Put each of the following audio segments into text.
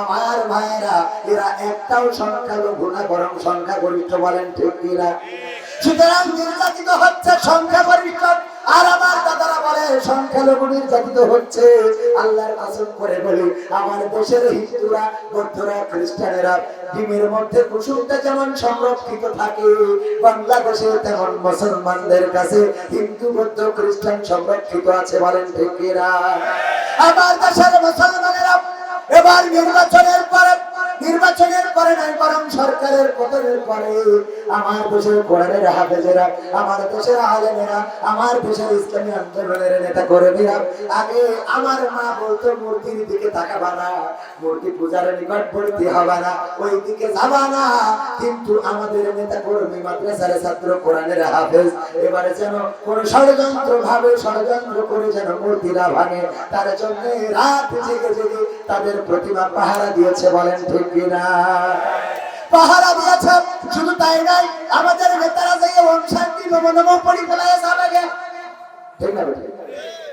আমার ভাইয়েরা এরা একটাও সংখ্যা লঘু না, বরং সংখ্যা গরিষ্ঠ বলেন ঠিক কিনা? সুতরাং নির্যাতিত হচ্ছে সংখ্যা গরিষ্ঠ আর আমার দাদারা বলে, সংখ্যালঘু হচ্ছে আল্লাহর করে বলি, আমার দেশের হিন্দুরা, বৌদ্ধরা, খ্রিস্টানেরা ডিমের মধ্যে কুসুমটা যেমন সংরক্ষিত থাকে, বাংলাদেশে তেমন মুসলমানদের কাছে হিন্দু, বৌদ্ধ, খ্রিস্টান সংরক্ষিত আছে বলেন ঠিক আমার দেশের মুসলমানেরা এবার নির্বাচনের পরে নির্বাচনের পরে নয় বরং সরকারের পতনের পরে। আমার দেশের কোরআনের হাফেজেরা, আমার দেশের আলেমেরা, আমার দেশের ইসলামী আন্দোলনের নেতা কর্মীরা আগে আমার মা বলতো, মূর্তির দিকে তাকাবা না, মূর্তি পূজার নিকটবর্তী হবা না ওই দিকে যাবা না। কিন্তু আমাদের নেতা কর্মী মাদ্রাসার ছাত্র, কোরআনের হাফেজ, এবারে যেন কোন ষড়যন্ত্র ভাবে ষড়যন্ত্র করে যেন মূর্তি না ভাঙে, তার জন্য রাত জেগে জেগে তাদের প্রতিমা পাহারা দিয়েছে, বলেন ঠিক কিনা পাহারা দিয়েছে, শুধু তাই নাই আমাদের নেতারা যে ওম শান্তি নমো নমো পড়ি ফেলায় যাবে। ঠিক না?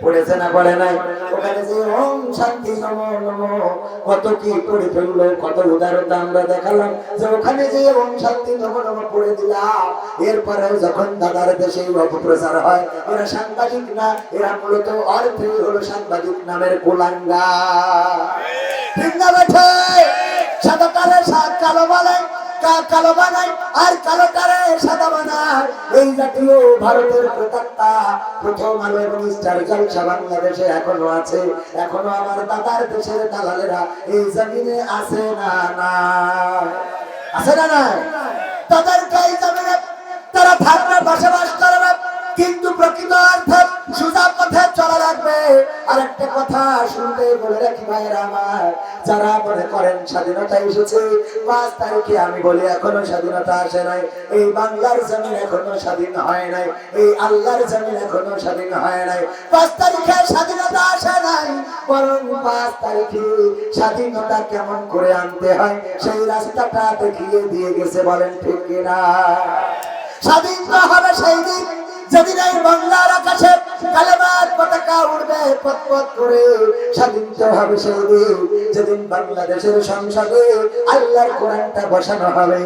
পড়েছে না পড়ে নাই। ওখানে যে ওম শান্তি, নম নম। কত কি পড়ে ফেলল, কত উদারতা আমরা দেখালাম। যে ওখানে যে ওম শান্তি, নম নম পড়ে দিলাম। এরপরেও যখন দাদার দেশে অপপ্রচার হয়, এরা সাংবাদিক না, এরা মূলত অর্থে হলো সাংবাদিক নামের কোলাঙ্গা। সাদা তারে সাত কালো কা- কালো বানায় আর কালো তারে সাদা বানায় এই জাতীয় ভারতের প্রতাক্তা, প্রথম আলো এবং স্টার জলসা বাংলাদেশে এখনও আছে। এখনও আমার দাদার দেশের দালালেরা এই জমিনে আছে না না আছে না না তাদেরকে এই জমিনে তারা থাকবে বসবাস না কিন্তু প্রকৃত অর্থে আর একটা কথা শুনতে বলে রাখি ভাইয়েরা আমার। যারা মনে করেন স্বাধীনতা এসেছে, পাঁচ তারিখে আমি বলি, এখনও স্বাধীনতা আসে নাই। এই বাংলার জমিন এখনও স্বাধীন হয় নাই। এই আল্লাহর জমিন এখনও স্বাধীন হয় নাই। পাঁচ তারিখে স্বাধীনতা আসে নাই, বরং পাঁচ তারিখে স্বাধীনতা কেমন করে আনতে হয়, সেই রাস্তাটা দেখিয়ে দিয়ে গেছে, বলেন ঠিক কিনা? স্বাধীন হবে সেই দিন। যেদিন এই বাংলার আকাশে, কালেমার পতাকা উড়বে, পথ পথ করে স্বাধীন তো হবে সেই যেদিন বাংলাদেশের সংসদে আল্লাহর কোরআনটা বসানো হবে,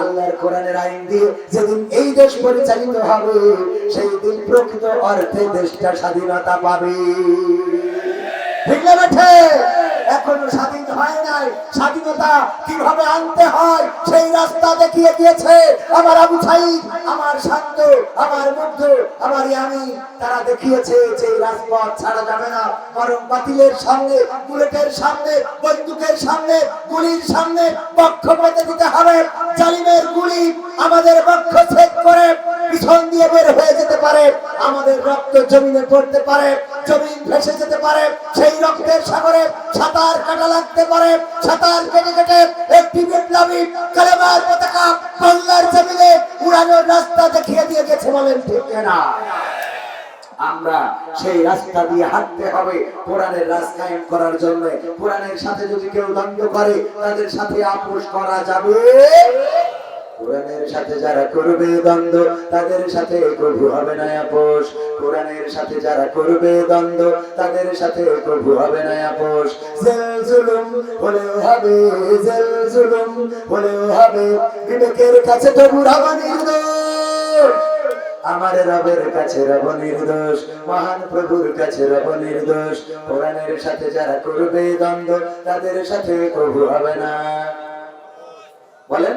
আল্লাহর কোরআনের আইন দিয়ে যেদিন এই দেশ পরিচালিত হবে, সেই দিন প্রকৃত অর্থে দেশটা স্বাধীনতা পাবে। ঠিক না এখনও স্বাধীন হয় নাই। স্বাধীনতা কীভাবে আনতে হয়, সেই রাস্তা দেখিয়ে দিয়েছে আমার আবু সাইদ, আমার শান্ত, আমার মুগ্ধ আমার ইয়ামি তারা দেখিয়েছে এই রাজপথ ছাড়া যাবে না। বরং বাতিলের সামনে, বুলেটের সামনে, বন্দুকের সামনে, গুলির সামনে পক্ষপাতে দিতে হবে। জালিমের গুলি আমাদের বক্ষ ছেদ করে পিছন দিয়ে বের হয়ে যেতে পারে। আমাদের রক্ত জমিনে পড়তে পারে, জমিন ভেসে যেতে পারে। সেই রক্তের সাগরে সাঁতার কাটা লাগতে পারে, সাঁতার কেটে কেটে একটি বিপ্লবী কালেমার পতাকা বাংলার জমিনে উড়ানোর রাস্তা দেখিয়ে দিয়ে গেছে বলেন ঠিক না আমরা সেই রাস্তা দিয়ে হাঁটতে হবে কোরআনের রাস্তায় করার জন্য। কোরআনের সাথে যদি কেউ দ্বন্দ্ব করে, তাদের সাথে আপোষ করা যাবে? তাদের সাথে প্রভু হবে না আপোষ। কোরআনের সাথে যারা করবে দ্বন্দ্ব, তাদের সাথে প্রভু হবে না আপোষ। জেল জুলুম হলেও হবে, জেল জুলুম হলেও হবে। বিবেকের কাছে আমার রবের কাছে রব নির্দোষ। মহান প্রভুর কাছে রব নির্দোষ। কোরআনের সাথে যারা করবে দ্বন্দ্ব, তাদের সাথে প্রভু হবে না। বলেন?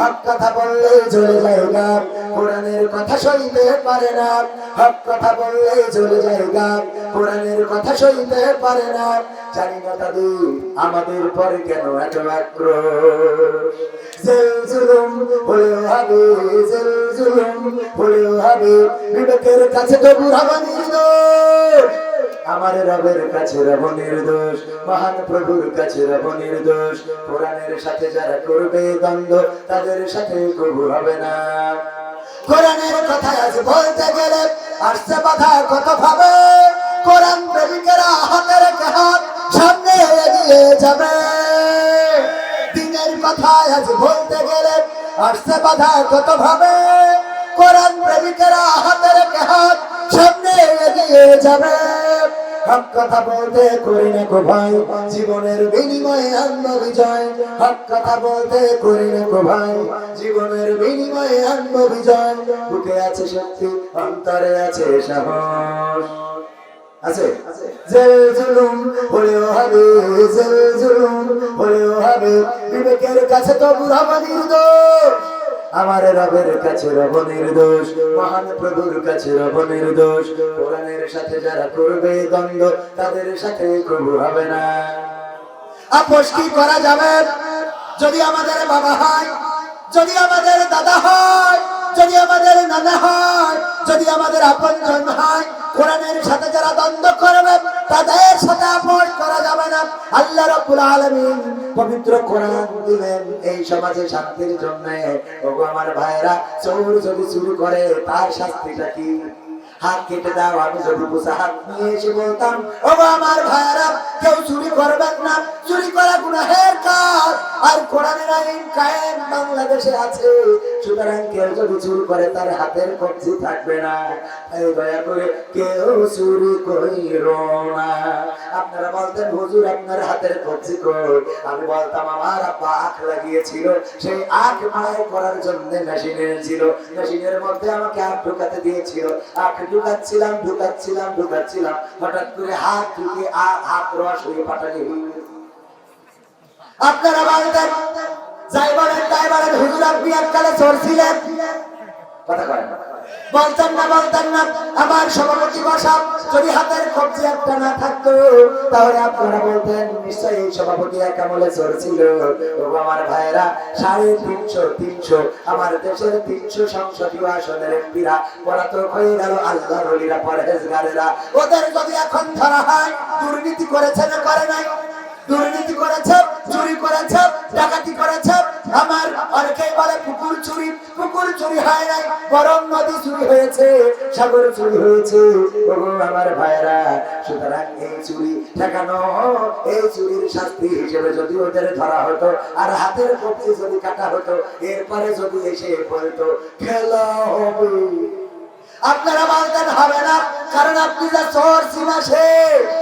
হক কথা বললে চলে যায় গান কোরআনের কথা সইতে পারে না। হক কথা বললে চলে যায় গান কোরআনের কথা সইতে পারে না। জানি না তাদের আমাদের পরে কেন এত আক্রোশ? জেল জুলুম হলেও হবে, জেল জুলুম হলেও হবে। বিবেকের কাছে তবু হবা নির্দোষ। আমার রবের কাছে রব নির্দোষ, মহান প্রভুর কাছে রব নির্দোষ। কোরআনের সাথে যারা করবে দ্বন্দ্ব, তাদের সাথে প্রভু হবে না। কোরআনের কথা আজ বলতে গেলে আসছে বাধা কত ভাবে কোরআন প্রেমিকেরা হাতের হাত সামনে এগিয়ে যাবে। দিনের কথা আজ বলতে গেলে আসছে বাধা কত ভাবে কোরআন প্রেমিকেরা হাতের হাত সামনে এগিয়ে যাবে। জীবনের বিনিময়ে আনন্দ বিজয়। আছে শক্তি, অন্তরে আছে সাহস। আছে? জেল জুলুম হলেও হবে, জেল জুলুম হলেও হবে। বিবেকের কাছে তো বুড়াবা নির্দোষ আমার রবের কাছে রব নির্দোষ, মহান প্রভুর কাছে রব নির্দোষ। কোরআনের সাথে যারা করবে দ্বন্দ্ব, তাদের সাথে প্রভু হবে না। আপোষ কি করা যাবে? যদি আমাদের বাবা হয়, যদি আমাদের দাদা হয় যদি আমাদের নানা হয়, যদি আমাদের আপন জন হয়, কোরআনের সাথে যারা দ্বন্দ্ব করবে, তাদের সাথে আপোষ করা যাবে না। আল্লাহ রব্বুল আলামিন পবিত্র কোরআন দিলেন এই সমাজে শান্তির জন্য। ওগো আমার ভাইরা চোর যদি চুরি করে, তার শাস্তিটা কি? হাত কেটে দাও, আমি যদি বুঝা হাত নিয়ে এসে বলতাম ও আমার ভাইয়ারা, কেউ চুরি করবেন না, চুরি করা গুনাহের কাজ। আর কোরআনের আইন কায়েম বাংলাদেশে আছে। সুতরাং কেউ যদি চুরি করে, তার হাতের কবজি থাকবে না। তাই দয়া করে কেউ চুরি না। আপনারা বলতেন, হুজুর, আপনার হাতের কবজি কই? আমি বলতাম, আমার আব্বা আখ লাগিয়েছিল। সেই আখ মায় করার জন্য মেশিন এনেছিল। মেশিনের মধ্যে আমাকে আখ ঢুকাতে দিয়েছিল। আখ ঢুকাচ্ছিলাম ঢুকাচ্ছিলাম ঢুকাচ্ছিলাম। হঠাৎ করে হাত ঢুকে হাত রস হয়ে পাঠালে। আপনারা বলেন তাই বলেন হুজুর আপনি এককালে চড়ছিলেন ছিলেন কথা কয় না। বলতেন না বলতেন না। আমার সভাপতি বসা যদি হাতের কবজি একটা না থাকতো, তাহলে আপনারা বলতেন, নিশ্চয়ই এই সভাপতি এক আমলে চোর ছিল। ও আমার ভাইয়েরা, সাড়ে তিনশো তিনশো, আমার দেশের তিনশো সংসদীয় আসনের এমপিরা, পলাতক হয়ে গেল আল্লাহ রলিরা, পরহেজগারেরা। ওদের যদি এখন ধরা হয়, দুর্নীতি করেছে না করে নাই? দুর্নীতি করেছে, চুরি করেছে, ডাকাতি করেছে। আমার অনেকেই বলে, পুকুর চুরি পুকুর চুরি হয় নাই, বরং নদী চুরি হয়েছে, সাগর চুরি হয়েছে। আমার ভাইরা সুতরাং এই চুরি ঠেকানো, এই চুরির শাস্তি হিসেবে যদি ওদের ধরা হতো, আর হাতের কবজি যদি কাটা হতো, এরপরে যদি এসে বলতো, খেলা হবে। আপনারা বলতেন, হবে না। কারণ আপনি যা চোর, সীমা শেষ।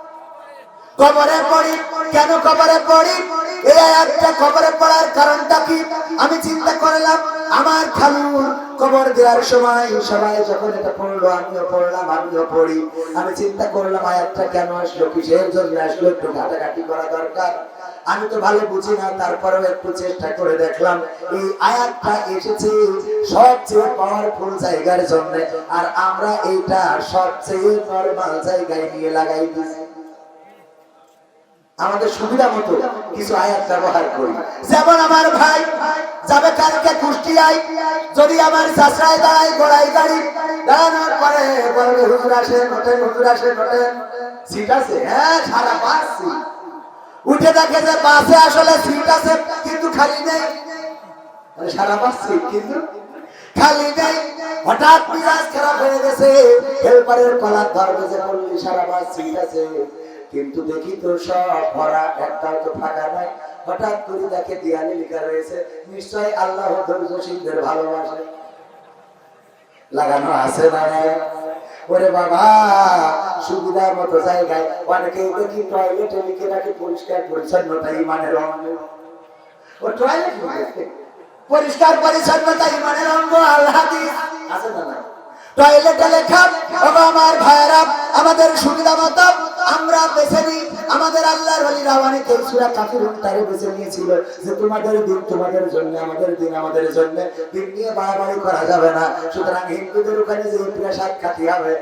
কবরে পড়ি? কেন কবরে পড়ি? এই আয়াতটা কবরে পড়ার কারণটা কি? আমি চিন্তা করলাম, আমার খালুর কবর দেওয়ার সময় সবাই যখন এটা পড়ল, আমিও পড়লাম, আমিও পড়ি। আমি চিন্তা করলাম, আয়াতটা কেন আসলো, কিসের জন্য আসলো, একটু ঘাটাঘাটি করা দরকার। আমি তো ভালো বুঝি না, তারপরেও একটু চেষ্টা করে দেখলাম, এই আয়াতটা এসেছে সবচেয়ে পাওয়ারফুল জায়গার জন্য, আর আমরা এইটা সবচেয়ে নরমাল জায়গায় নিয়ে লাগাই দিছি। আমাদের সুবিধা মতো কিছু আয়াত ব্যবহার করি। যেমন আমার ভাই যাবে কালকে কুষ্টিয়ায় যদি আমার চাষরায় দাঁড়ায় গোড়াই গাড়ি দাঁড়ানোর পরে বলবে হুজুর আসে নোটেন হুজুর আসে নোটেন সিট আছে? হ্যাঁ সারা সিট। উঠে দেখে যে বাসে আসলে সিট আছে কিন্তু খালি নেই। সারা বাস সিট কিন্তু? খালি নেই। হঠাৎ মিজাজ খারাপ হয়ে গেছে। হেলপারের কলার ধরবে যে বললি সারা বাস সিট আছে। কিন্তু দেখি তো সব ভরা একটাও তো ফাঁকা নাই। হঠাৎ করে দেখে দেয়ালে লেখা রয়েছে, নিশ্চয় আল্লাহ ধৈর্যশীলদের ভালোবাসে। লাগানো আছে না ওরে বাবা, সুবিধার মতো জায়গায় দেখি টয়লেটে লিখে রাখে, পরিষ্কার পরিচ্ছন্নতা ইমানের অঙ্গ। ও টয়লেট পরিষ্কার পরিচ্ছন্নতা ইমানের অঙ্গ, আল্লাহ আছে না টয়লেটে লেখা আমার আমাদের সুবিধা মতো আমরা বেছে নিই আমাদের আল্লাহর ওলিরা অনেকে সূরা কাফির তারে বেছে নিয়েছিল যে তোমাদের দিন তোমাদের জন্য, আমাদের দিন আমাদের জন্য। দিন নিয়ে বাড়াবাড়ি করা যাবে না। সুতরাং হিন্দুদের ওখানে যে প্রেসাদ খাতি হবে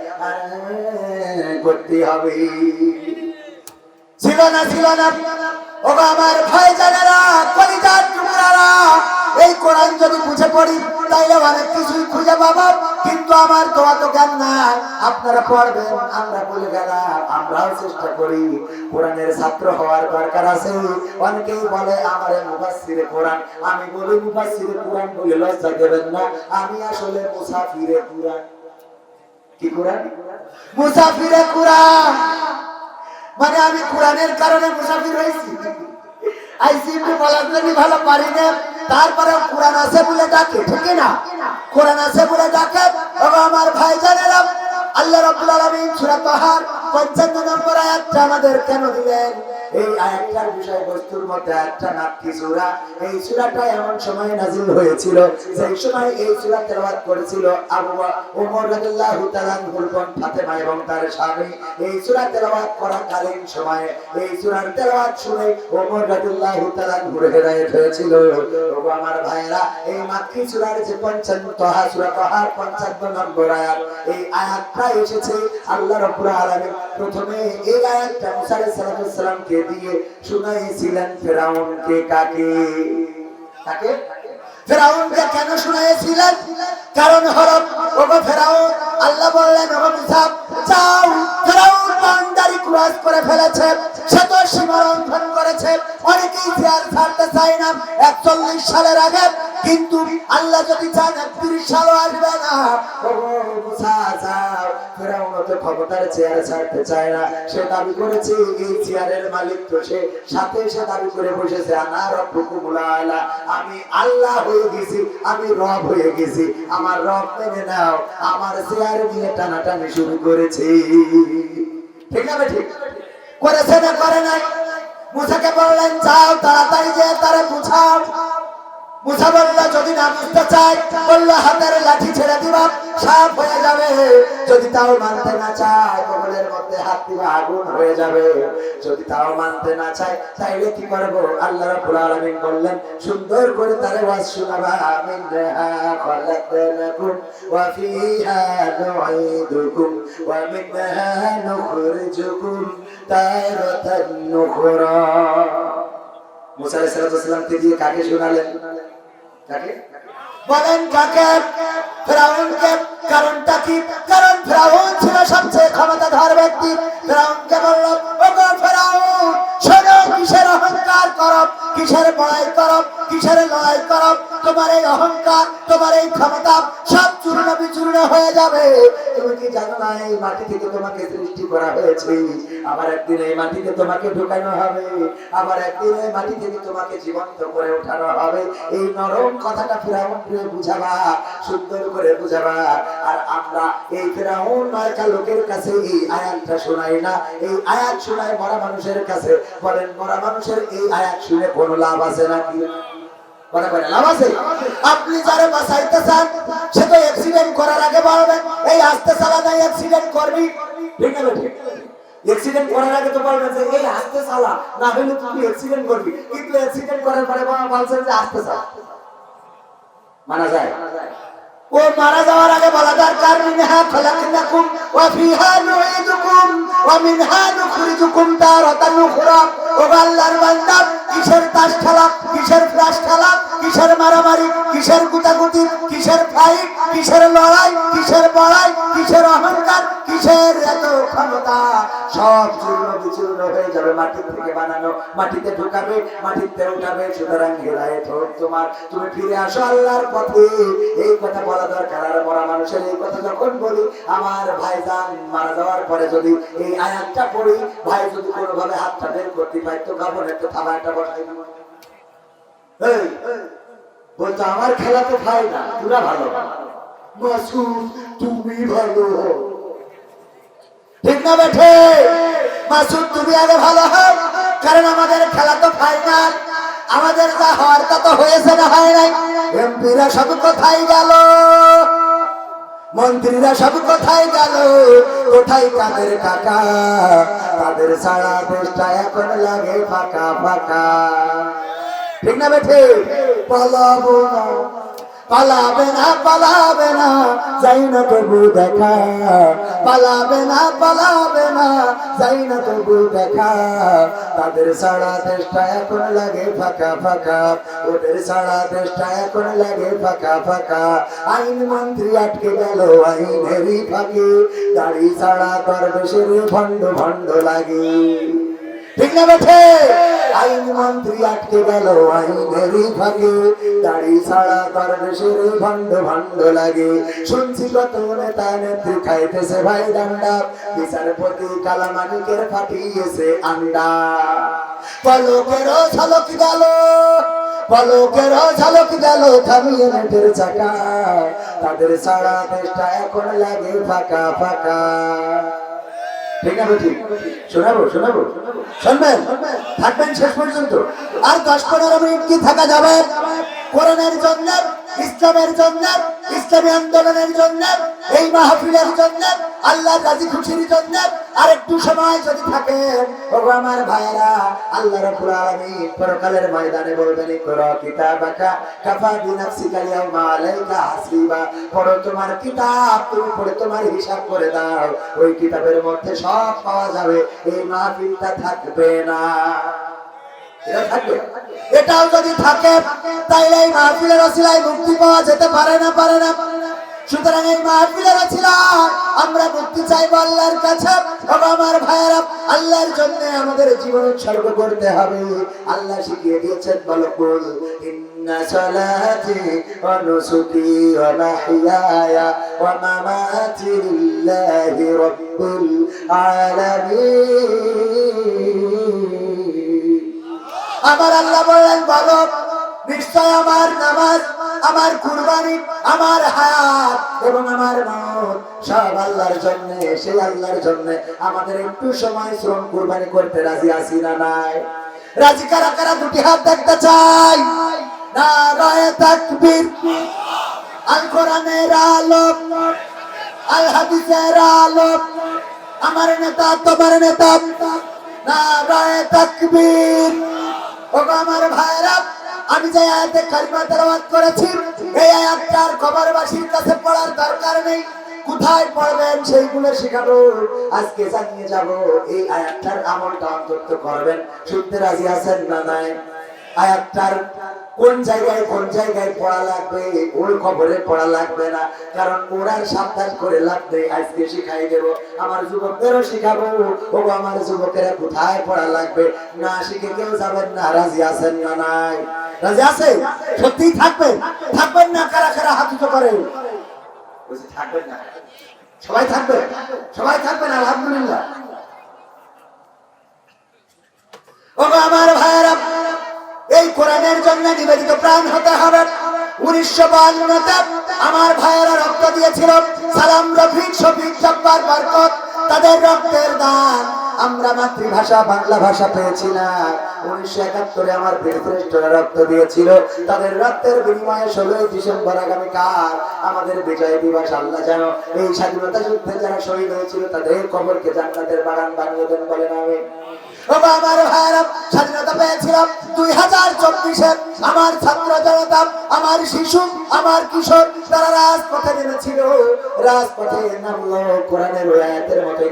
করতে হবে। ছিল না ছিল না। ও আমার ভাই জানেরা কলিজার টুকরারা এই কোরআন যদি বুঝে পড়ি, তাইলে অনেক কিছুই খুঁজে পাবো। কিন্তু আমার তো অত জ্ঞান নাই আপনারা পড়বেন, আমরা বলে গেলাম, আমরাও চেষ্টা করি। কোরআনের ছাত্র হওয়ার দরকার আছে। অনেকেই বলে, আমার মুফাসসিরে কোরআন। আমি বলি, মুফাসসিরে কোরআন বলে লজ্জা দেবেন না। আমি আসলে মুসাফিরে কোরআন। কি কোরআন? মুসাফিরে কোরআন। মানে আমি কোরআনের কারণে মুসাফির হয়েছি। আইসি একটু বলার জন্য ভালো পারি না। তারপরে কোরআন আছে বলে ডাকে, ঠিক না? কোরআন আছে বলে ডাকে। আমার ভাই জানেরা আল্লাহ রাব্বুল আলামিন সূরা 55 নম্বর আয়াতটা আমাদের কেন দিলেন? এই আয়াতটার বিষয়বস্তুর মধ্যে একটা নাকি সূরা। এই সূরাটা এমন সময় নাযিল হয়েছিল সেই সময় এই সূরা তেলাওয়াত করেছিল আবু ওমর রাদিয়াল্লাহু তাআলা বোন ফাতেমা এবং তার স্বামী। এই সূরা তেলাওয়াত করাকালীন সময়ে, এই সূরার তেলাওয়াত শুনে ওমর রাদিয়াল্লাহু তাআলা আনহুর হেদায়েত হয়েছিল। ও আমার ভাইরা এই মাক্কি সূরার যে 55 তাহা সূরা তাহার 55 নম্বর আয়াত, এই আয়াতটা এসেছে আল্লাহ রাব্বুল আলামিন প্রথমে এই আয়াতটা মুসা আলাইহিস দিয়ে শুনাইছিলেন ফেরাউনকে কাকে? কাকে? ফেরাউনকে কেন শুনাইছিলেন কারণ হলো ওগো ফেরাউন, আল্লাহ বললেন, ওগো মুসা যাও ফেরাউন ক্রস করে ফেলেছে, সে তো সীমা লঙ্ঘন করেছে, অনেকেই ছাড়তে চায় না, একচল্লিশ সালের আগে, কিন্তু আল্লাহ যদি চান একত্রিশ সালও আসবে না। আমি আল্লাহ হয়ে গেছি, আমি রব হয়ে গেছি, আমার রব মেনে নাও, আমার চেয়ার নিয়ে টানাটানি শুরু করেছে। ঠিক আছে ঠিক করেছে না করে নাই? মুসাকে বললেন, যাও, তাড়াতাড়ি যে তারা বুঝাও। মুসা বলল, যদি না বুঝতে চাই বলল, হাতের লাঠি ছেড়ে দিবা, সাপ হয়ে যাবে। যদি তাও মানতে না চায় কবলের মধ্যে হাত দিবা, আগুন হয়ে যাবে। যদি তাও মানতে না চায়, তাইলে কি করব? আল্লাহ রাব্বুল আলামিন বললেন, সুন্দর করে তারে ওয়াজ শোনাবা। দিয়ে কাকে শোনালেন? কাকে? বলেন কাকে? ফেরাউনকে। কারণটা কি? কারণ ফেরাউন ছিল সবচেয়ে ক্ষমতাধর ব্যক্তি। ফেরাউনকে বলল ফেরাউন, শোনো কিসের অহংকার করব? কিসের করব? কিসের করব? তোমার এই অহংকার, তোমার এই ক্ষমতা সব চূর্ণ বিচূর্ণ হয়ে যাবে। তুমি কি জানো না, এই মাটি থেকে তোমাকে সৃষ্টি করা হয়েছে? আবার একদিন এই মাটিতে তোমাকে ঢুকানো হবে। আবার একদিন এই মাটি থেকে তোমাকে জীবন্ত করে ওঠানো হবে। এই নরম কথাটা ফেরাউনকে বুঝাবা সুন্দর করে বুঝাবা আর আমরা এই ফেরাউন মার্কা লোকের কাছে এই আয়াতটা শোনাই না। এই আয়াত শোনাই মরা মানুষের কাছে। বলেন, মরা মানুষের এই আয়াত শুনে কোনো লাভ আছে নাকি? আপনি যারে বাঁচাইতে চান সে তো অ্যাক্সিডেন্ট করার আগে বলবেন এই আস্তে চালা নাই অ্যাক্সিডেন্ট করবি। ঠিক আছে? ঠিক অ্যাক্সিডেন্ট করার আগে তো বলবেন যে, এই আস্তে চালা, না হলে তুমি অ্যাক্সিডেন্ট করবি। কিন্তু অ্যাক্সিডেন্ট করার পরে বলছেন যে আস্তে চালা। মানা যায়। ও মারা যাওয়ার আগে বলা দরকার, মিনহা ওয়া ফিহা নুঈদুকুম ওয়া মিনহা নুখরিজুকুম তারাতান উখরা। ও আল্লাহর বান্দা, কিসের তাস খেলা কিসের খেলা কিসের মারামারি, কিসের গুতাগুতি, কিসের ফাইট, কিসের লড়াই, কিসের বড়াই, কিসের অহংকার, কিসের এত ক্ষমতা? সব চূর্ণ চূর্ণ হয়ে যাবে মাটি থেকে বানানো, মাটিতে ঢুকাবে, মাটিতে উঠাবে, সুতরাং তোমার। তুমি ফিরে আসো আল্লাহর পথে। এই কথা আমার ভাইজান মারা ভাই দিবো। বলতো খেলা তো ভাই না, তোরা ভালো। তুমি ভালো। ঠিক না বেঠে? মাসুদ, তুমি আগে ভালো হও, কারণ আমাদের খেলা তো ফাইনাল আমাদের যা হওয়ার তা তো হয়েছে না, হয় নাই। এমপিরা সব কোথায় গেল? মন্ত্রীরা সব কোথায় গেল? কোথায় কাদের টাকা? তাদের সারা দেশটা এখন লাগে ফাঁকা ফাঁকা। ঠিক না বেঠে? পালাবো না। পালাবে না পালাবে না যাই না তবু দেখা। পালাবে না পালাবে না যাই না তবু দেখা। তাদের সারা দেশটা এখন লাগে ফাঁকা ফাঁকা। ওদের সারা দেশটা এখন লাগে ফাঁকা ফাঁকা। আইন মন্ত্রী আটকে গেল আইনেরই ফাঁকে। গাড়ি ছাড়া করবে সে ভণ্ড ভণ্ড লাগে। ঠিক না বেঠে? আইন মন্ত্রী আটকে গেল, আইনেরই ফাঁকে। দাড়ি ছাড়া তার দেশের ভণ্ড ভণ্ড লাগে। শুনছি কত নেতা নেত্রী খাইতেছে ভাই ডান্ডা। বিচারপতি কালামানিকের ফাটিয়েছে আন্ডা। পলকেরও ঝলক গেল পলকেরও ঝলক গেল থামিয়ে নেটের চাকা। তাদের সারা দেশটা এখন লাগে ফাঁকা ফাঁকা। শোনাবো শোনাবো? থাকবেন শেষ আর দশ পনেরো মিনিট কি থাকা যাবে? ইসলামের জন্য, ইসলামী আন্দোলনের জন্য, এই মাহফিলের জন্য আল্লাহ রাজি খুশির জন্য আর একটু সময় যদি থাকে আমার ভাইরা আল্লাহ রাব্বুল পরকালের ময়দানে বলবেন করো কাফা হাসিবা পড়ো তোমার কিতাব, তুমি পড়ে তোমার হিসাব করে দাও। ওই কিতাবের মধ্যে সব পাওয়া যাবে, এই মাহফিলটা থাকবে না। এটা এটাও যদি থাকে, তাইলে এই মাহফিলের অসিলায় মুক্তি পাওয়া যেতে পারে না পারে না। সুতরাং এই মাহফিলের অসিলায় আমরা মুক্তি চাইব আল্লাহর কাছে বাবা আমার ভাইয়েরা আল্লাহর জন্য আমাদের জীবন উৎসর্গ করতে হবে। আল্লাহ শিখিয়ে দিয়েছেন বলো ওয়া নুসুকি ওয়া মাহইয়ায়া ওয়া মামাতি লিল্লাহি রাব্বিল আলামিন। আমার আল্লাহ বললেন বলো নিশ্চয় আমার নামাজ, আমার কুরবানি, আমার হায়াত এবং আমার মত সব আল্লাহর জন্য, সেই আল্লাহর জন্য আমাদের একটু সময় শ্রম, কুরবানি করতে রাজি আছি না নাই? রাজি কারা কারা দুটি হাত দেখতে চাই? নারায়ে তাকবীর, আল কোরআনের আলো আল, আমার নেতা, তোমার নেতা, নারায়ে তাকবীর। ওগো আমার ভাইরা আমি যে আয়াতে কালিমা তেলাওয়াত করেছি, এই আয়াতটার খবরবাসীর কাছে পড়ার দরকার নেই। কোথায় পড়বেন সেইগুলো শেখাবো। আজকে জানিয়ে যাব, এই আয়াতটার আমলটা অন্তত করবেন। শুনতে রাজি আছেন না নাই? আয়াতটার কোন জায়গায় কোন জায়গায় পড়া লাগবে ওই খবরে পড়া লাগবে না? কারণ ওরার সাবধান করে লাগবে আজকে শিখাই দেব। আমার যুবকদেরও শিখাবো। ও আমার যুবকেরা কোথায় পড়া লাগবে? না শিখে কেউ যাবেন না, রাজি আছেন না নাই? রাজি আছে? সত্যি থাকবেন থাকবেন না? কারা কারা হাত উঁচু করে? থাকবেন না। সবাই থাকবে? সবাই থাকবেন আলহামদুলিল্লাহ। আমার ভাইয়েরা, এই কোরআনের জন্য নিবেদিত প্রাণ হতে হবে। উনিশশো বান্নতে আমার ভাইয়েরা রক্ত দিয়েছিল। সালাম রফিক, শফিক, জব্বার, বরকত, তাদের রক্তের দান। আমরা মাতৃভাষা, বাংলা ভাষা পেয়েছি না উনিশশো একাত্তরে আমার বীরশ্রেষ্ঠরা রক্ত দিয়েছিল। তাদের রক্তের বিনিময়ে ষোলোই ডিসেম্বর আগামীকাল আমাদের বিজয় দিবস। আল্লাহ যেন এই স্বাধীনতা যুদ্ধে যারা শহীদ হয়েছিল, তাদের কবরকে জান্নাতের বাগান বানিয়ে দেন বলেন আমি আমার ছাত্র জনতা, আমার শিশু, আমার কিশোর, তারা রাজপথে নেমেছিল। রাজপথে নামলো কোরআনের আয়াতের মতো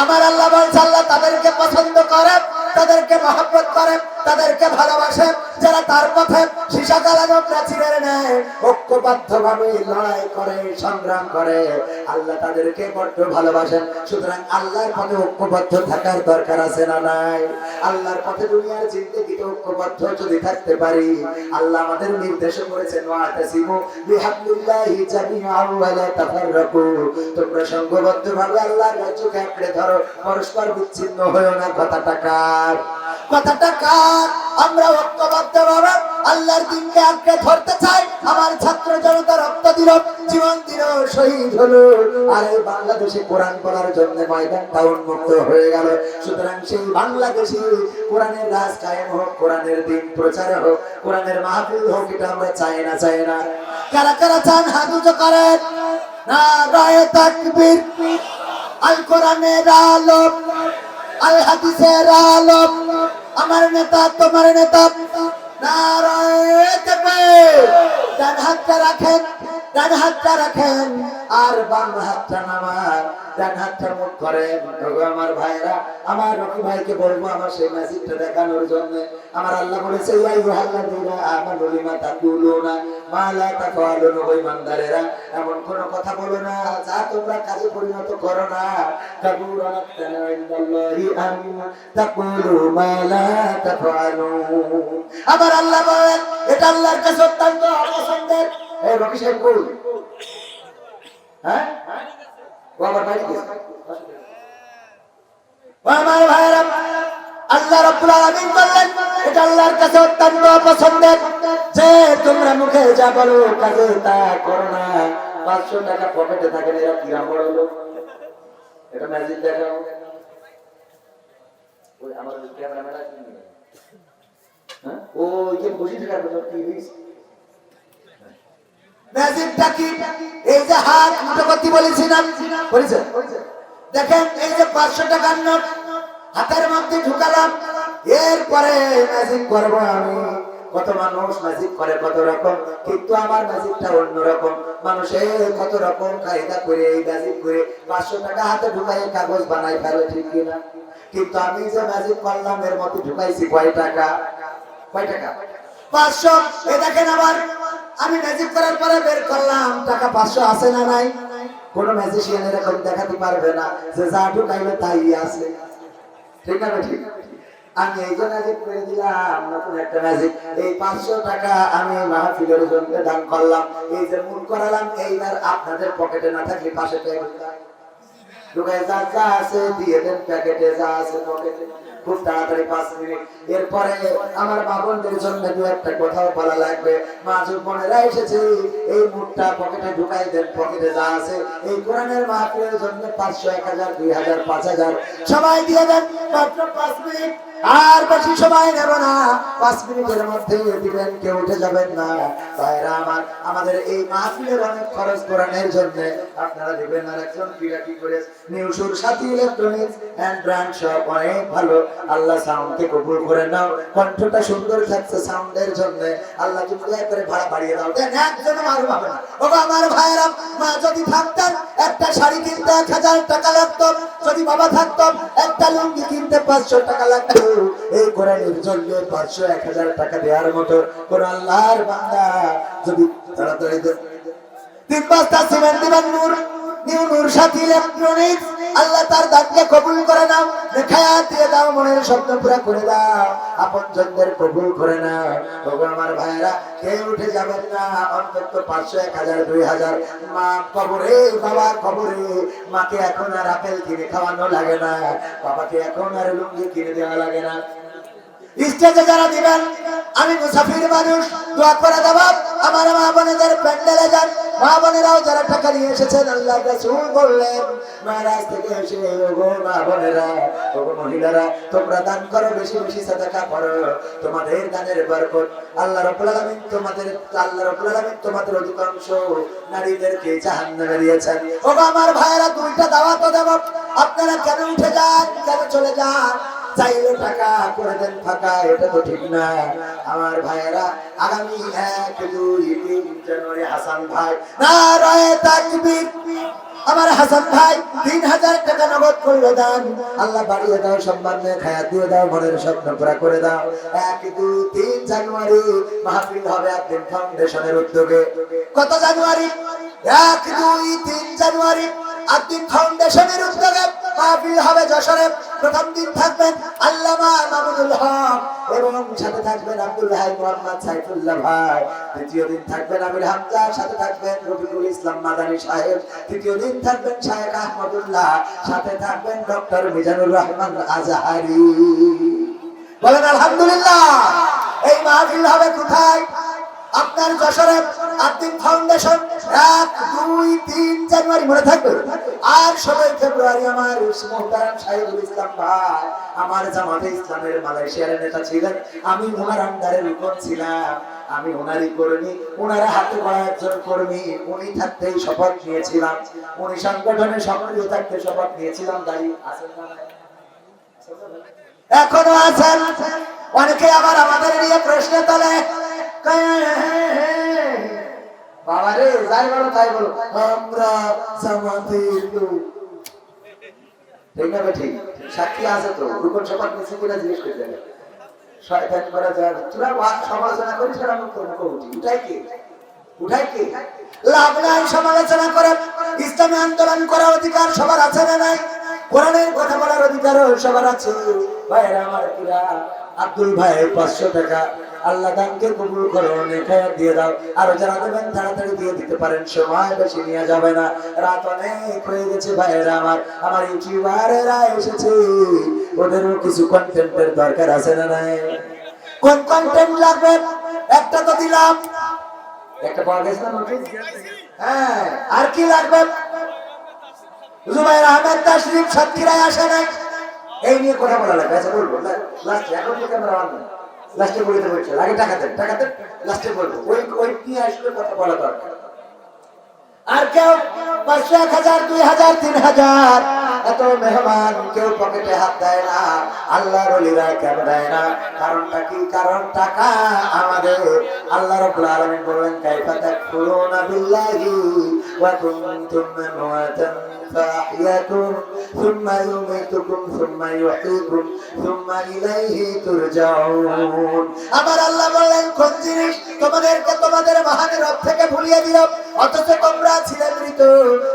আমার আল্লাহ আল্লাহ তাদেরকে পছন্দ করে, তাদেরকে মহব্বত করে। তাদেরকে ভালোবাসে, যারা তার পথে সীসা নেয় লড়াই করে, সংগ্রাম করে। আল্লাহ তাদেরকে বড্ড ভালোবাসেন। সুতরাং আল্লাহর পথে ঐক্যবদ্ধ থাকার দরকার আছে না নাই? আল্লাহর পথে দুনিয়ার জিন্দগিতে ঐক্যবদ্ধ যদি থাকতে পারি, আল্লাহ আমাদের নির্দেশ করেছেন তোমরা সংঘবদ্ধ ভাবে আল্লাহর রাজ্যকে আঁকড়ে ধরো, পরস্পর বিচ্ছিন্ন হয়েও না। কথাটা কার? কথাটা কার? আমরা ঐক্যবদ্ধ ভাবে আল্লাহর দিনকে আঁকড়ে ধরতে চাই। আমার ছাত্র জনতা রক্ত দিল, জীবন দিল, শহীদ হলো। আর বাংলাদেশে কোরআন পড়ার জন্য ময়দানটা উন্মুক্ত হয়ে গেল। সুতরাং সেই বাংলাদেশে কোরআনের রাজ কায়েম হোক, কোরআনের দিন প্রচার হোক, কোরআনের মাহফিল হোক, এটা আমরা চাই না চাই না। কারা কারা চান হাত উঁচু করেন? না রায় তাকবীর। আল কোরআনের আলো, আল হাদিসের আলো। আমার নেতা তোমার নেতা। নারায়ণ ডান হাতটা রাখেন। ডান হাতটা রাখেন আর বাম হাতটা নামান ডান হাতটা মুখ করেন। আমার ভাইরা আমার রকি ভাইকে বলব আমার সেই ম্যাজিকটা দেখানোর জন্য। আমার আল্লাহ বলেছে, ইয়া আইয়ুহাল্লাযীনা আমানু লিমা তাকুলুনা মা লা তাফআলুন ওই ইমানদারেরা, এমন কোন কথা বলো না যা তোমরা কাজে পরিণত করো না। মা লা আমার আল্লাহ বলেন, এটা আল্লাহর কাছে অত্যন্ত অপছন্দের এই রকি সাহেব হ্যাঁ? আমার বাড়ি আল্লাহ রাব্বুল কাছে তোমরা মুখে যা করো না। পাঁচশো টাকা পকেটে হ্যাঁ? ও যে বসে থাকার ম্যাজিকটা কি? এই যে হাত করতে বলেছিলাম। বলেছে দেখেন, এই যে পাঁচশো টাকার নোট, হাতের মধ্যে ঢুকালাম। এরপরে ম্যাজিক করব আমি। কত মানুষ ম্যাজিক করে কত রকম, কিন্তু আমার ম্যাজিকটা অন্যরকম। মানুষের কত রকম কায়দা করে, এই ম্যাজিক করে পাঁচশো টাকা হাতে ঢুকাই কাগজ বানাই ফেলে, ঠিক কিনা কিন্তু আমি যে ম্যাজিক করলাম, এর মধ্যে ঢুকাইছি কয় টাকা? কয় টাকা? পাঁচশো। এ দেখেন আবার, আমি ম্যাজিক করার পরে বের করলাম। টাকা পাঁচশো আছে না নাই? ম্যাজিশিয়ান এরকম দেখাতে পারবে না যে যা ঢুকাইলো তাই আছে। ঠিক আছে ঠিক? আমি এই যে ম্যাজিক করে দিলাম, নতুন একটা ম্যাজিক এই পাঁচশো টাকা আমি মাহফিলের জন্য দান করলাম। এই যে মূল করালাম, এইবার আপনাদের পকেটে না থাকলে পাশে ঢুকায় যা যা আছে, দিয়ে দেন প্যাকেটে যা আছে পকেটে খুব তাড়াতাড়ি পাঁচ মিনিট। এরপরে আমার বাবনদের জন্য দু একটা কোথাও বলা লাগবে। মা বোনেরা এসেছে, এই মুখটা পকেটে ঢুকাই দেন, পকেটে যা আছে। এই কোরআনের মাহফিলের জন্য পাঁচশো, এক হাজার, দুই হাজার, পাঁচ হাজার। সবাই দিয়ে দেন, মাত্র পাঁচ মিনিট। আর বেশি সময় নেব না। পাঁচ মিনিটের মধ্যে দিবেন, কেউ উঠে যাবেন না। ভাইরা আমার, আমাদের এই মাহফিলের অনেক খরচ কোরআনের জন্য আপনারা দিবেন। আর একজন ক্রীড়া কি করে নিউসুর সাথী ইলেকট্রনিক্স এন্ড ব্র্যান্ড শপ অনেক ভালো। আল্লাহ সাউন্ডকে কবুল করে নাও। কণ্ঠটা সুন্দর থাকছে সাউন্ডের জন্য। আল্লাহ তুমি দয়া করে ভাড়া বাড়িয়ে দাও। দেন একজন মারু হবে না। ও আমার ভাইরা মা যদি থাকতেন, একটা শাড়ি কিনতে এক হাজার টাকা লাগতো। যদি বাবা থাকতো, একটা লুঙ্গি কিনতে পাঁচশো টাকা লাগতো। এই কোরআনের জন্য পাঁচশো এক হাজার টাকা দেওয়ার মতো কোন আল্লাহর বান্দা যদি তাড়াতাড়ি দেন তিন বস্তা সিমেন্ট দিবেন নূর। নিউ নূর সাথী ইলেকট্রনিক্স আল্লাহ তার কবুল করে নাও। দেখায়া দিয়ে দাও, মনের স্বপ্ন পুরা করে দাও। আপন জনদের কবুল করে তবু আমার ভাইরা কেউ উঠে যাবেন না? অন্তত পাঁচশো, এক হাজার, দুই হাজার। মা কবরে, বাবা কবরে। মাকে এখন আর আপেল কিনে খাওয়ানো লাগে না। বাবাকে এখন আর লুঙ্গি কিনে দেওয়া লাগে না। স্টেজে যারা দিবেন, আমি মুসাফির মানুষ, দোয়া করে দেব। আমার মা বোনেদের প্যান্ডেলে যান। মা বোনেরাও যারা টাকা নিয়ে এসেছেন, আল্লাহ রাসূল বললেন, মহারাজ থেকে এসে, ওগো মা বোনেরা, ওগো মহিলারা, তোমরা দান করো, বেশি বেশি সাদাকা করো। তোমাদের দানের বরকত আল্লাহ রাব্বুল আলামিন তোমাদের, আল্লাহ রাব্বুল আলামিন তোমাদের অধিকাংশ নারীদেরকে জাহান্নামে দিয়েছেন। ওগো আমার ভাইয়েরা, দুইটা দাওয়াত দেব। আপনারা কেন উঠে যান, কেন চলে যান? চাইলে টাকা করে দেন ফাঁকা, এটা তো ঠিক না। আমার ভাইয়েরা, আগামী এক, দুই, তিন জানুয়ারি হাসান ভাই। নারায় তাকবীর। আমার হাসান ভাই, তিন হাজার টাকা নগদ করল দান। আল্লাহ বাড়িয়ে দাও, সম্মান নিয়ে খায়াত দিয়ে দাও, মনের স্বপ্ন পুরা করে দাও। এক, দুই, তিন জানুয়ারি, মাহফিল হবে একদিন ফাউন্ডেশনের উদ্যোগে। কত জানুয়ারি? এক, দুই, তিন জানুয়ারি। একদিন ফাউন্ডেশনের উদ্যোগে মাহফিল হবে যশোরে। প্রথম দিন থাকবেন আল্লামা মামুনুল হক এবং সাথে থাকবেন আব্দুল হাই মোহাম্মদ সাইফুল্লাহ ভাই। দ্বিতীয় দিন থাকবেন আমির হামজা, সাথে থাকবেন রফিকুল ইসলাম মাদানী সাহেব। তৃতীয় দিন থাকবেন শাহেখ আহমদুল্লাহ, সাথে থাকবেন ডক্টর মিজানুর রহমান আজাহারি। বলেন, আলহামদুলিল্লাহ। এই মাহফিল হবে কোথায়? আপনার যশোরে আদিম ফাউন্ডেশন আমি ওনারই কর্মী, ওনারা হাতে একজন কর্মী, উনি থাকতেই শপথ নিয়েছিলাম। উনি সংগঠনের সক্রিয় থাকতে শপথ নিয়েছিলাম দাঁড়িয়ে এখনও আছেন? অনেকে আবার আমাদের নিয়ে প্রশ্ন তোলে। বাবা রে যাই বলো তাই বলো। আমরা জামাতের লোক ঠিক না ঠিক। সাক্ষী আছে তো রুকন সবার নিচে কিনা জিজ্ঞেস করে দেবে শয়তান করা যায় তোরা সমালোচনা করিস আর আমি তোর মুখে উঠাই কে? উঠাই কে? লাভ নাই সমালোচনা করে। ইসলামী আন্দোলন করার অধিকার সবার আছে না নাই? কোরআনের কথা বলার অধিকারও সবার আছে। ভাইরা আমার কিরা আব্দুল ভাই পাঁচশো টাকা। আল্লাহ দানকে কবুল করো নেখায় দিয়ে দাও। আর যারা দেবেন, তাড়াতাড়ি দিয়ে দিতে পারেন। সময় বেশি নিয়ে যাবে না। রাত অনেক হয়ে গেছে ভাইয়েরা আমার। আমার ইউটিউবারেরা এসেছে। ওদেরও কিছু কন্টেন্টের দরকার আছে না নাই? কোন কন্টেন্ট লাগবে? একটা তো দিলাম। একটা পাওয়া গেছে না নোটিশ হ্যাঁ আর কি লাগবে? জুবাইর আহমেদ তাশরিফ সাতক্ষীরায় আসে নাই। এই নিয়ে কথা বলা লাগবে আচ্ছা বলব। লাস্টে এখন তো ক্যামেরা অন লাস্টে বলতে বলছে আগে টাকা দেন টাকা দেন লাস্টে বলব। ওই ওই নিয়ে আসলে কথা বলা দরকার। আর কেউ পাঁচশো, এক হাজার, দুই হাজার, তিন হাজার, এত মেহমান কেউ পকেটে হাত দেয় না, আল্লাহর অলিরা কেন দেয় না? কারণটা কি? কারণ টাকা আমাদের। আল্লাহ আলামিন বললেন কাইফা বিল্লাহি ওয়া কুনতুম আমওয়াতান فأحياكم ثم يميتكم ثم يحييكم ثم إليه ترجعون আমার আল্লাহ বললেন কোন জিনিস তোমাদেরকে তোমাদের মহান রব থেকে ভুলিয়ে দিল অথচ তোমরা ছিলে মৃত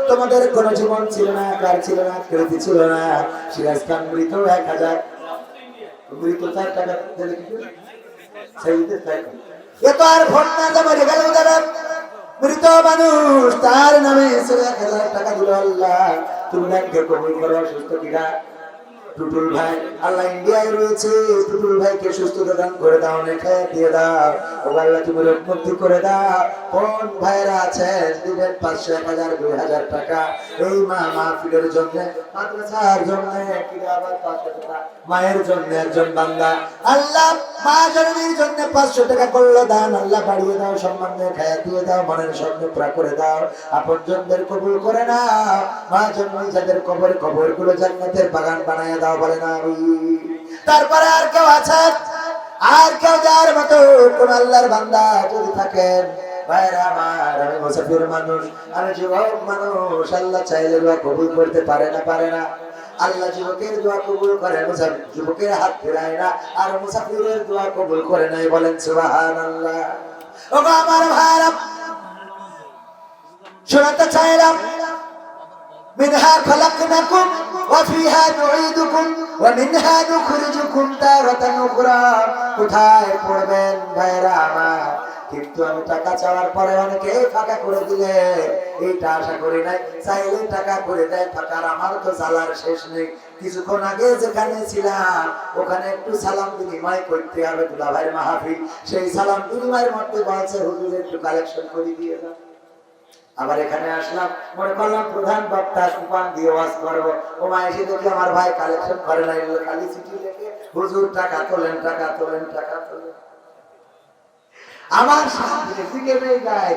তোমাদের কোন জীবন ছিল না কার ছিল না কৃতি ছিল না সিরাজ খান মৃত এক হাজার মৃত চার টাকা দিলে কি করে? সেইতে তাই করে। এ তো আর ভোট না জমা গেল যারা মৃত মানুষ তার নামে এক হাজার টাকা দিল আল্লাহ। তুমি কবুল করো সুস্থ কিনা। টুটুল ভাই, আল্লাহ ইন্ডিয়ায় রয়েছে। টুটুল ভাইকে সুস্থতা দান করে দাও নেখে দিয়ে দাও। ও আল্লাহ, তুমি মুক্তি করে দাও। কোন ভাইরা আছেন? দিবেন পাঁচশো, এক হাজার, দুই হাজার টাকা। এই মা মাহফিলের জন্য, মাদ্রাসার জন্য আবার পাঁচশো টাকা। মায়ের জন্য একজন বান্দা। আল্লাহ, মা জননীর জন্য পাঁচশো টাকা করল দান। আল্লাহ বাড়িয়ে দাও, সম্মান খায়া দিয়ে দাও, মনের স্বপ্ন পুরা করে দাও। আপন জনদের কবুল করে নাও। মা জন্মই যাদের কবর কবরগুলো জান্নাতের বাগান বানায় দাও বলে না আমি তারপরে আর কেউ আছেন আর কেউ যার মতো কোন আল্লাহর বান্দা যদি থাকেন আমি মুসাফির মানুষ, আমি যুবক মানুষ, আল্লাহ চাইলে দোয়া কবুল করতে পারে না পারে না। আল্লাহ যুবকের দোয়া কবুল করে যুবকের হাত ফেরায় না, আর মুসাফিরের দোয়া কবুল করে নাই বলেন সুবহানাল্লাহ। ওগো আমার ভাইরা শোনাতে চাইলাম منها خلقناكم وفيها نعيدكم ومنها نخرجكم تارة أخرى কোথায় পড়বেন ভাইরা আমার কিন্তু আমি টাকা চাওয়ার পরে অনেকে ফাঁকা করে দিলে এইটা আশা করি নাই চাইলে টাকা করে দেয় ফাঁকার আমার তো চালার শেষ নেই কিছুক্ষণ আগে যেখানে ছিলাম ওখানে একটু সালাম বিনিময় করতে হবে দুলা ভাইয়ের মাহফিল সেই সালাম বিনিময়ের মধ্যে বলছে হুজুর একটু কালেকশন করে দিয়ে দাও আবার এখানে আসলাম, মনে করলাম প্রধান বক্তা সুপান দিয়ে ওয়াজ করব। ও মা এসে দেখি আমার ভাই কালেকশন করে নাই খালি চিঠি লেখে। হুজুর, টাকা তোলেন টাকা তোলেন টাকা তোলেন। আমার সাথে দিকে গায়ে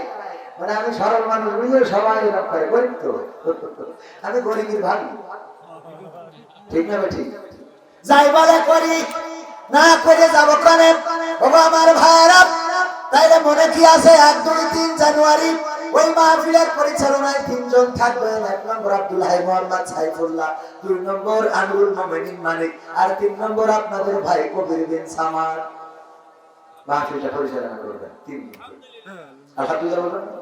মানে আমি সরল মানুষ, বুঝলে সবাই এরকম করে গরিব তো। আমি গরিবের ভাবি। ঠিক না ঠিক যাই বলে করি, না করে যাব কানে। ওগো আমার ভাইরা, তাইলে মনে কি আছে? এক, দুই, তিন জানুয়ারি ওই মাহফিলের পরিচালনায় তিনজন থাকবেন। এক নম্বর আব্দুল হাই মোহাম্মদ সাইফুল্লাহ দুই নম্বর আমিরুল মোমিনিন মানিক আর তিন নম্বর আপনাদের ভাই কবির বিন সামার মাহফিলটা পরিচালনা করবেন তিন আলহামদুলিল্লাহ।